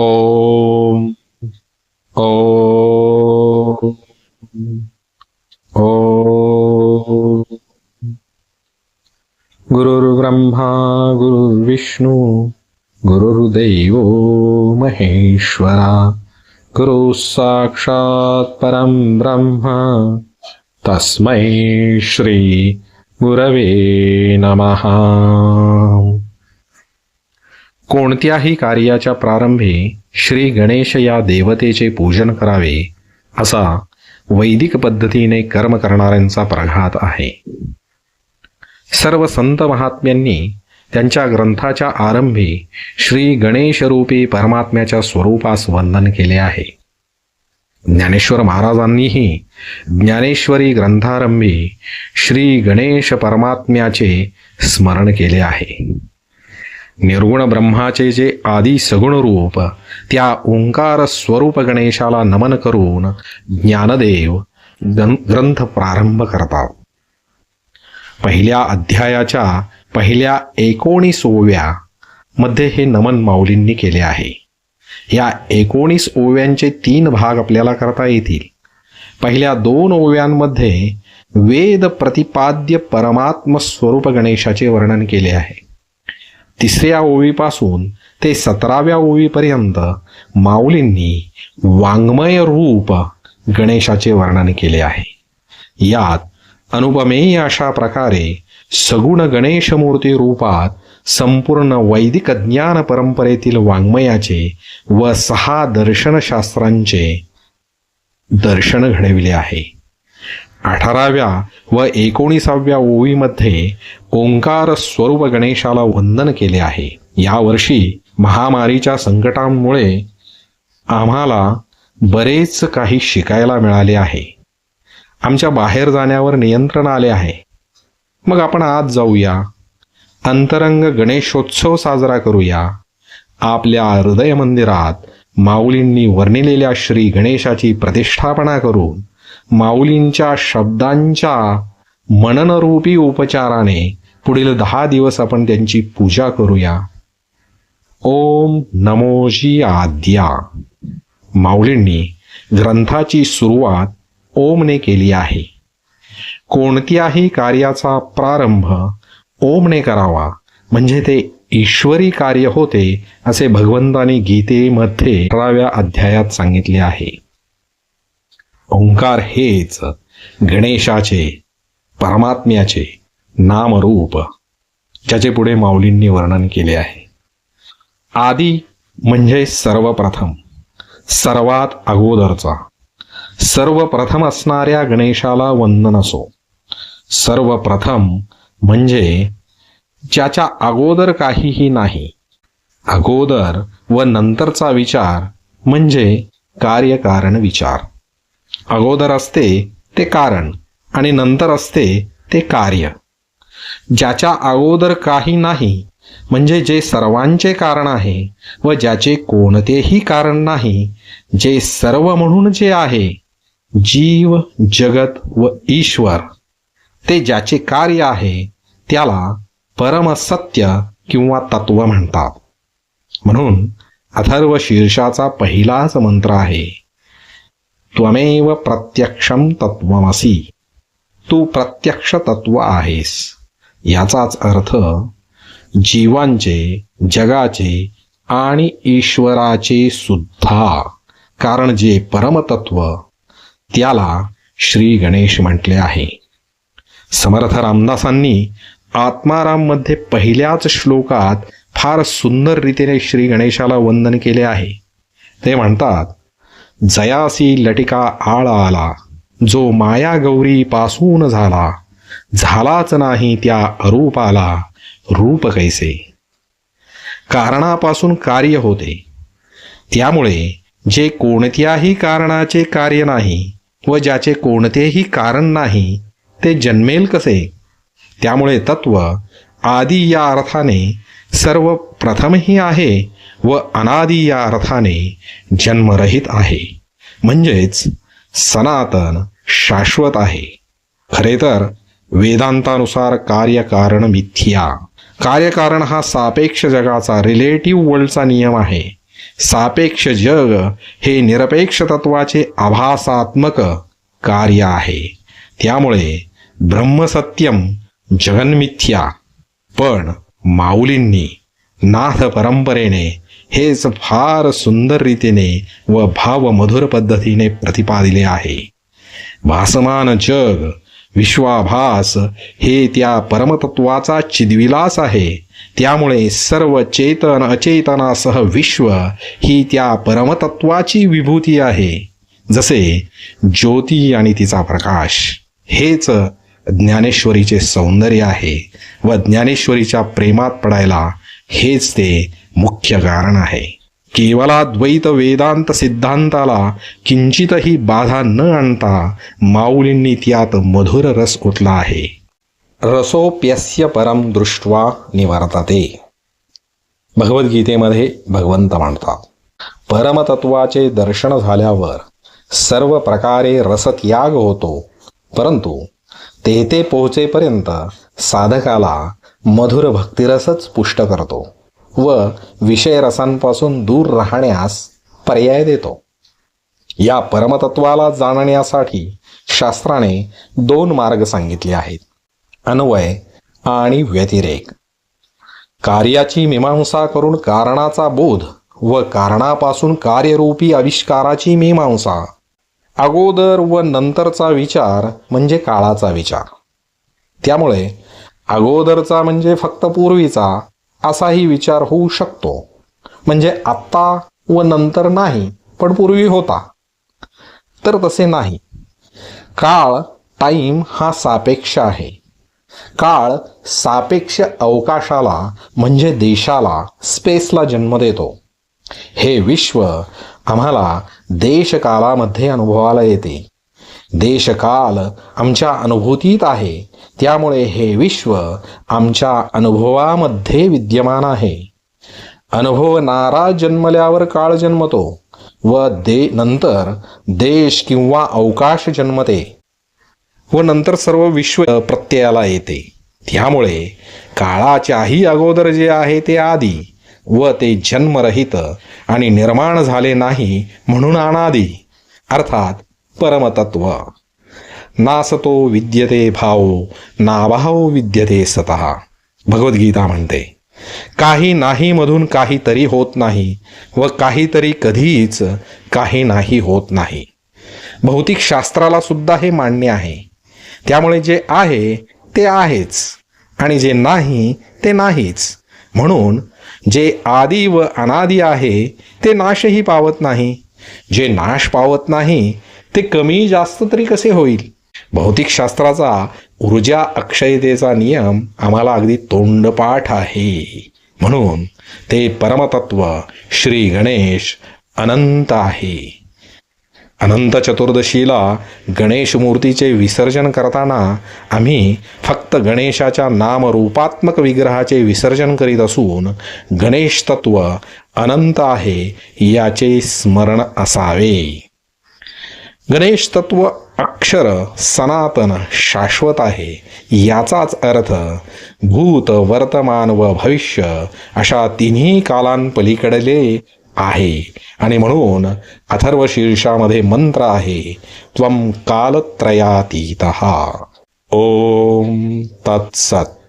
ॐ ओम ओम गुरुर्ब्रह्मा गुरुर्विष्णू गुरुर्दैव महेश्वरा गुरुः साक्षात् परं ब्रह्म तस्मै श्री गुरवे नमः कोणत्याही कार्याच्या प्रारंभी श्री गणेश या देवतेचे पूजन करावे असा वैदिक पद्धतीने कर्म करणाऱ्यांचा प्रघात आहे. सर्व संत महात्म्यांनी त्यांच्या ग्रंथाच्या आरंभी श्री गणेशरूपी परमात्म्याच्या स्वरूपास वंदन केले आहे. ज्ञानेश्वर महाराजांनीही ज्ञानेश्वरी ग्रंथारंभी श्री गणेश परमात्म्याचे स्मरण केले आहे. निर्गुण ब्रह्माचे जे आदी सगुण रूप त्या ओंकार स्वरूप गणेशाला नमन करून ज्ञानदेव ग्रंथ प्रारंभ करतात. पहिल्या अध्यायाच्या पहिल्या एकोणीसमध्ये हे नमन माऊलींनी केले आहे. या एकोणीस ओव्यांचे तीन भाग आपल्याला करता येतील. पहिल्या दोन ओव्यांमध्ये वेद प्रतिपाद्य परमात्म स्वरूप गणेशाचे वर्णन केले आहे. तिसऱ्या ओवीपासून ते सतराव्या ओवीपर्यंत माऊलींनी वाङ्मय रूप गणेशाचे वर्णन केले आहे. यात अनुपमेय अशा प्रकारे सगुण गणेशमूर्ती रूपात संपूर्ण वैदिक ज्ञान परंपरेतील वाङ्मयाचे व सहा दर्शनशास्त्रांचे दर्शन घडविले आहे. अठराव्या व एकोणीसाव्या ओवीमध्ये ओंकार स्वरूप गणेशाला वंदन केले आहे. यावर्षी महामारीच्या संकटांमुळे आम्हाला बरेच काही शिकायला मिळाले आहे. आमच्या बाहेर जाण्यावर नियंत्रण आले आहे. मग आपण आज जाऊया. अंतरंग गणेशोत्सव साजरा करूया. आपल्या हृदय मंदिरात माऊलींनी वर्णिलेल्या श्री गणेशाची प्रतिष्ठापना करून माऊलींच्या शब्दांच्या मननरूपी उपचाराने पुढील दहा दिवस आपण त्यांची पूजा करूया. ओम नमोजी आद्या. माऊलींनी ग्रंथाची सुरुवात ओमने केली आहे. कोणत्याही कार्याचा प्रारंभ ओमने करावा म्हणजे ते ईश्वरी कार्य होते असे भगवंतानी गीतेमध्ये अठराव्या अध्यायात सांगितले आहे. ओंकार हेच गणेशाचे परमात्म्याचे नामरूप ज्याचे पुढे माऊलींनी वर्णन केले आहे. आदी म्हणजे सर्वप्रथम सर्वात अगोदरचा सर्वप्रथम असणाऱ्या गणेशाला वंदन असो. सर्वप्रथम म्हणजे ज्याच्या अगोदर काहीही नाही अगोदर व नंतरचा विचार म्हणजे कार्यकारण विचार. अगोदर असते ते कारण आणि नंतर असते ते कार्य. ज्याच्या अगोदर काही नाही म्हणजे जे सर्वांचे कारण आहे व ज्याचे कोणतेही कारण नाही जे सर्व म्हणून जे आहे जीव जगत व ईश्वर ते ज्याचे कार्य आहे त्याला परमसत्य किंवा तत्व म्हणतात. म्हणून अथर्व शीर्षाचा पहिलाच मंत्र आहे. त्वमेव प्रत्यक्षम तत्वमसी तू प्रत्यक्ष तत्व आहेस। याचाच अर्थ जीवांचे जगाचे आणि ईश्वराचे सुद्धा कारण जे परमतत्व त्याला श्री गणेश म्हटले आहे. समर्थ रामदासांनी आत्माराममध्ये पहिल्याच श्लोकात फार सुंदर रीतीने श्री गणेशाला वंदन केले आहे. ते म्हणतात जयासी लटिका आळ आला जो माया गौरी पासून झाला झालाच नाही त्या अरूपाला रूप कैसे? कारणापासून कार्य होते. त्यामुळे जे कोणत्याही कारणाचे कार्य नाही व ज्याचे कोणतेही कारण नाही ते जन्मेल कसे? त्यामुळे तत्व आदी या अर्थाने सर्व प्रथमही आहे व अनादी या अर्थाने जन्मरहित आहे. म्हणजेच सनातन शाश्वत आहे. खरे तर वेदांतानुसार कार्यकारण मिथ्या. कार्यकारण हा सापेक्ष जगाचा रिलेटिव्ह वर्ल्डचा नियम आहे. सापेक्ष जग हे निरपेक्ष तत्वाचे आभासात्मक कार्य आहे. त्यामुळे ब्रह्मसत्यम जगन्मिथ्या. पण माऊलींनी नाथ परंपरेने हेच फार सुंदर रीतीने व भावमधुर पद्धतीने प्रतिपादिले आहे. भासमान जग विश्वाभास हे त्या परमतत्वाचा चिदविलास आहे. त्यामुळे सर्व चेतन अचेतनासह विश्व ही त्या परमतत्वाची विभूती आहे. जसे ज्योती आणि तिचा प्रकाश हेच ज्ञानेश्वरीचे सौंदर्य आहे व ज्ञानेश्वरीच्या प्रेमात पडायला हेच ते मुख्य कारण आहे. केवलाद्वैत वेदांत सिद्धांताला किंचितही बाधा न आणता माऊलींनी त्यात मधुर रस ओतला आहे? रसोप्यस्य परम दृष्ट्वा निवर्तते. भगवद्गीतेमध्ये भगवंत म्हणतात परमतत्वाचे दर्शन झाल्यावर सर्व प्रकारे रसत्याग होतो परंतु तेथे पोहोचेपर्यंत साधकाला मधुर भक्तिरसच पुष्ट करतो. व विषय रसांपासून दूर राहण्यास पर्याय देतो. या परमतत्वाला जाणण्यासाठी शास्त्राने दोन मार्ग सांगितले आहेत. अन्वय आणि व्यतिरेक. कार्याची मीमांसा करून कारणाचा बोध व कारणापासून कार्यरूपी आविष्काराची मीमांसा. अगोदर व नंतरचा विचार म्हणजे काळाचा विचार. त्यामुळे अगोदरचा म्हणजे फक्त पूर्वीचा असाही विचार होऊ शकतो. म्हणजे आत्ता व नंतर नाही पण पूर्वी होता. तर तसे नाही. काळ टाईम हा सापेक्ष आहे. काळ सापेक्ष अवकाशाला म्हणजे देशाला स्पेसला जन्म देतो. हे विश्व आम्हाला देशकालामध्ये अनुभवाला येते. देशकाल आमच्या अनुभूतीत आहे. त्यामुळे हे विश्व आमच्या अनुभवामध्ये विद्यमान आहे. अनुभवणारा जन्मल्यावर काळ जन्मतो व दे नंतर देश किंवा अवकाश जन्मते व नंतर सर्व विश्व प्रत्ययाला येते. त्यामुळे काळाच्याही अगोदर जे आहे ते आधी व ते जन्मरहित आणि निर्माण झाले नाही म्हणून अनादी. अर्थात परमतत्व नासतो विद्यते भाव नाभाव विद्यते सतः। भगवद्गीता म्हणते काही नाही मधून काहीतरी होत नाही व काहीतरी कधीच काही नाही होत नाही. भौतिक शास्त्राला सुद्धा हे मान्य आहे. त्यामुळे जे आहे ते आहेच आणि जे नाही ते नाहीच. म्हणून जे आदी व अनादी आहे ते नाशही पावत नाही. जे नाश पावत नाही ते कमी जास्त तरी कसे होईल? भौतिकशास्त्राचा ऊर्जा अक्षयतेचा नियम आम्हाला अगदी तोंडपाठ आहे. म्हणून ते परमतत्व श्री गणेश अनंत आहे. अनंत चतुर्दशीला गणेश मूर्तीचे विसर्जन करताना आम्ही फक्त गणेशाच्या नामरूपात्मक विग्रहाचे विसर्जन करीत असून गणेश तत्व अनंत आहे याचे स्मरण असावे. गणेश तत्व अक्षर सनातन शाश्वत आहे. याचाच अर्थ भूत वर्तमान व भविष्य अशा तिन्ही कालांपलीकडले आहे. आणि म्हणून अथर्व शीर्षामध्ये मंत्र आहे त्वम कालत्रयातीत. ओम तत्सत.